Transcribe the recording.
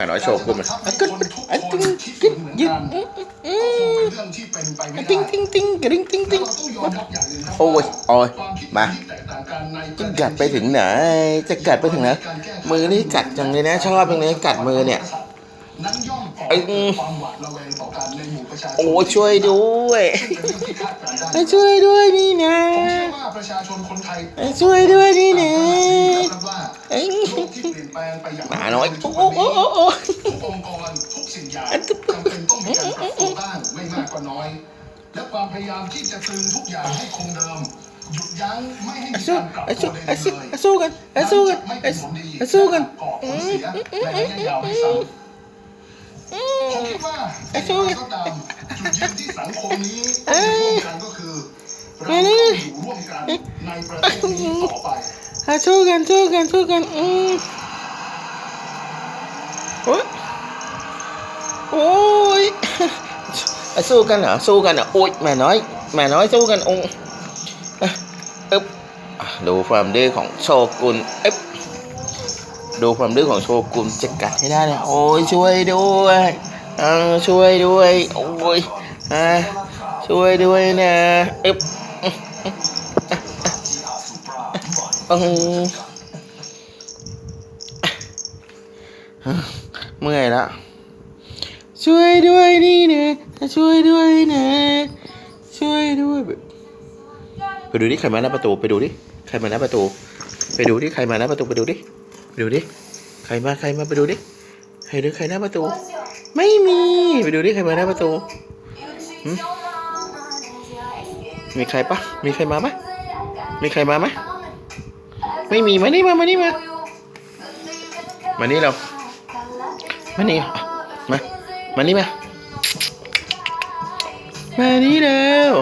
อะน้อยโชว์คุณมันอะกึ๊ดอะตึ้งกึ๊ดยึดอืมอืมติ้งติ้งติ้งกระดิ่งติ้งติ้งโอ้ยโอ้ยมาจะกัดไปถึงไหน จะกัดไปถึงไหนมือนี่กัดจังเลยนะ ชอบจังเลยกัดมือเนี่ยไอ้โอ้ช่วยด้วยช่วยด้วยนี่นะไอ้ช่วยด้วยนี่นะ ที่เปลี่ยนแปลงไปอย่างหมาน้อยโอ้โอ้โอ้โอ้โอ้ทุกองค์กรทุกสิ่งอย่างจำเป็นต้องมีการปรับตัวบ้างไม่มากก็น้อย และความพยายามที่จะตรึงทุกอย่างให้คงเดิมหยุดยั้งไม่ให้มีสู้การปรับไอ้ตัสู้วใดไอ้ๆสู้เลย ไอ้สู้กันไอ้สู้กันไอ้ไอ้สู้กันก่อผลเสียในระยะยาวให้ซ้ำผมคิดว่าไอ้สู้กันก็ตามจุดยืนที่สังคมนี้ต้องร่วมกันก็คือเราต้องอยู่ร่วมกันในประเทศนี้ต่อไป อะสู้กันสู้กันสู้กันอืมโอ้ยโอ้ยอะสู้กันเหรอสู้กันเหรอโอ้ยแม่น้อยแม่น้อยสู้กันองอะอึ๊บดูความดื้อของโชกุนอึ๊บดูความดื้อของโชกุนจะกัดให้ได้เลยโอ้ยช่วยด้วยอ่าช่วยด้วยโอ้ยอ่าช่วยด้วยนะอึ๊บ เมื่อยและช่วยด้วยนี่นะช่วยด้วยนะ ช่วยด้วย ไปดูดิใครมาหน้าประตู ไปดูดิ ใครมาหน้าประตู ไปดูดิ ใครมาหน้าประตู ไปดูดิ ไปดูดิ ใครมา ใครมา ไปดูดิ ใครดูใครหน้าประตู ไม่มี ไปดูดิ ใครมาหน้าประตู มีใครปะมีใครมาปะมีใครมาไหม ไม่มีมานี่มามานี่มามานี่เรามานี่อะมามานี่มามานี่แล้ว